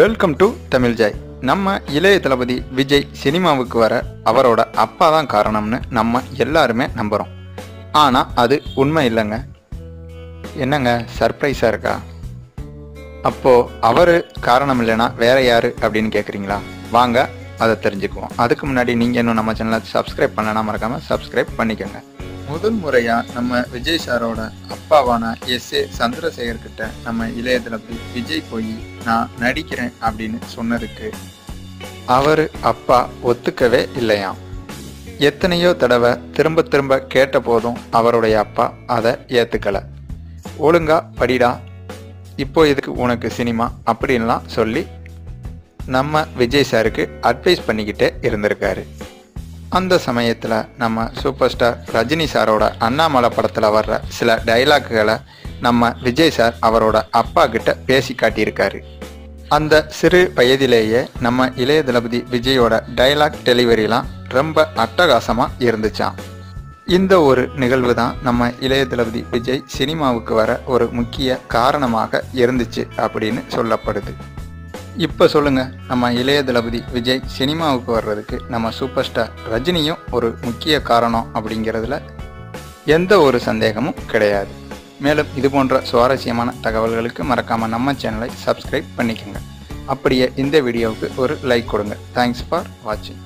Welcome to Tamil Joy நம்ம இளைய தளபதி விஜய் சினிமாவுக்கு வர அவரோட அப்பா தான் காரணம்னு நம்ம எல்லாருமே நம்புகிறோம் ஆனால் அது உண்மை இல்லைங்க. என்னங்க சர்ப்ரைஸாக இருக்கா? அப்போது அவர் காரணம் இல்லைன்னா வேற யார் அப்படின்னு கேட்குறீங்களா வாங்க அதை தெரிஞ்சுக்குவோம். அதுக்கு முன்னாடி நீங்கள் இன்னும் நம்ம சேனலை சப்ஸ்கிரைப் பண்ணலாம் மறக்காமல் சப்ஸ்கிரைப் பண்ணிக்கோங்க. முதல் முறையாக நம்ம விஜய் சாரோட அப்பாவான எஸ் ஏ சந்திரசேகர் கிட்ட நம்ம இளைய தளபதி விஜய் போய் நான் நடிக்கிறேன் அப்படின்னு சொன்னதுக்கு அவர் அப்பா ஒத்துக்கவே இல்லையாம். எத்தனையோ தடவை திரும்ப திரும்ப கேட்ட போதும் அவருடைய அப்பா அதை ஏத்துக்கல. ஒழுங்கா படிடா இப்போ இதுக்கு உனக்கு சினிமா? அப்படின்லாம் சொல்லி நம்ம விஜய் சாருக்கு அட்வைஸ் பண்ணிக்கிட்டே இருந்திருக்காரு. அந்த சமயத்தில் நம்ம சூப்பர் ஸ்டார் ரஜினி சாரோட அண்ணாமலை படத்தில் வர்ற சில டைலாக்குகளை நம்ம விஜய் சார் அவரோட அப்பா கிட்ட பேசி காட்டியிருக்காரு. அந்த சிறு வயதிலேயே நம்ம இளைய தளபதி விஜயோட டைலாக் டெலிவரிலாம் ரொம்ப அட்டகாசமாக இருந்துச்சாம். இந்த ஒரு நிகழ்வு தான் நம்ம இளைய தளபதி விஜய் சினிமாவுக்கு வர ஒரு முக்கிய காரணமாக இருந்துச்சு அப்படின்னு சொல்லப்படுது. இப்போ சொல்லுங்க நம்ம இளைய தளபதி விஜய் சினிமாவுக்கு வர்றதுக்கு நம்ம சூப்பர் ஸ்டார் ரஜினியும் ஒரு முக்கிய காரணம் அப்படிங்கிறதுல எந்த ஒரு சந்தேகமும் கிடையாது. மேலும் இது போன்ற சுவாரஸ்யமான தகவல்களுக்கு மறக்காமல் நம்ம சேனலை சப்ஸ்கிரைப் பண்ணிக்கோங்க. அப்படியே இந்த வீடியோவுக்கு ஒரு லைக் கொடுங்க. தேங்க்ஸ் ஃபார் வாட்சிங்